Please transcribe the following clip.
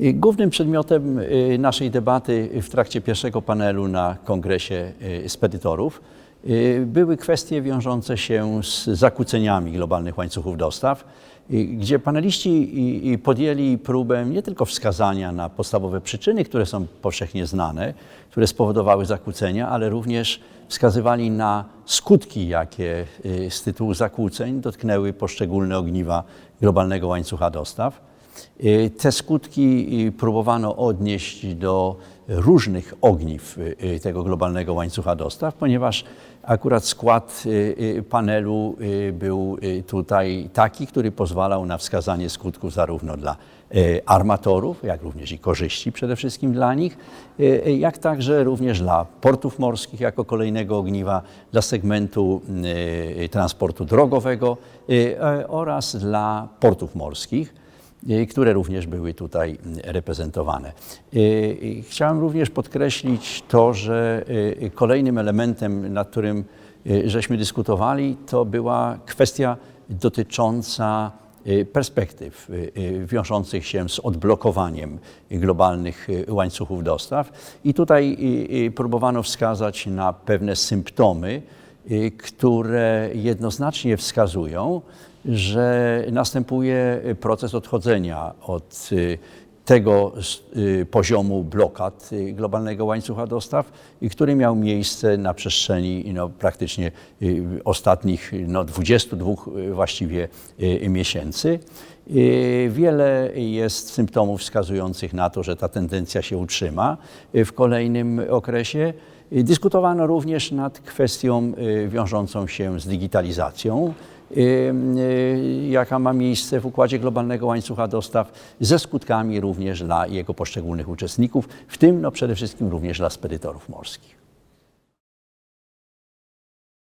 I Głównym przedmiotem y, naszej debaty w trakcie pierwszego panelu na kongresie y, spedytorów y, były kwestie wiążące się z zakłóceniami globalnych łańcuchów dostaw, y, gdzie paneliści podjęli próbę nie tylko wskazania na podstawowe przyczyny, które są powszechnie znane, które spowodowały zakłócenia, ale również wskazywali na skutki, jakie y, z tytułu zakłóceń dotknęły poszczególne ogniwa globalnego łańcucha dostaw. Y, Te skutki y, próbowano odnieść do różnych ogniw y, tego globalnego łańcucha dostaw, ponieważ akurat skład panelu był tutaj taki, który pozwalał na wskazanie skutków zarówno dla armatorów, jak również i korzyści przede wszystkim dla nich, jak także również dla portów morskich jako kolejnego ogniwa, dla segmentu transportu drogowego e, oraz dla portów morskich które również były tutaj mm, reprezentowane. Y, y, Chciałem również podkreślić to, że y, kolejnym elementem, nad którym żeśmy dyskutowali, to była kwestia dotycząca perspektyw wiążących się z odblokowaniem globalnych łańcuchów dostaw. I tutaj próbowano wskazać na pewne symptomy, które jednoznacznie wskazują, że następuje proces odchodzenia od y, tego y, poziomu blokad y, globalnego łańcucha dostaw, który miał miejsce na przestrzeni no, praktycznie ostatnich no, 22 y, właściwie miesięcy. Wiele jest symptomów wskazujących na to, że ta tendencja się utrzyma w kolejnym okresie. Dyskutowano również nad kwestią wiążącą się z digitalizacją, jaka ma miejsce w układzie globalnego łańcucha dostaw, ze skutkami również dla jego poszczególnych uczestników, w tym no przede wszystkim również dla spedytorów morskich.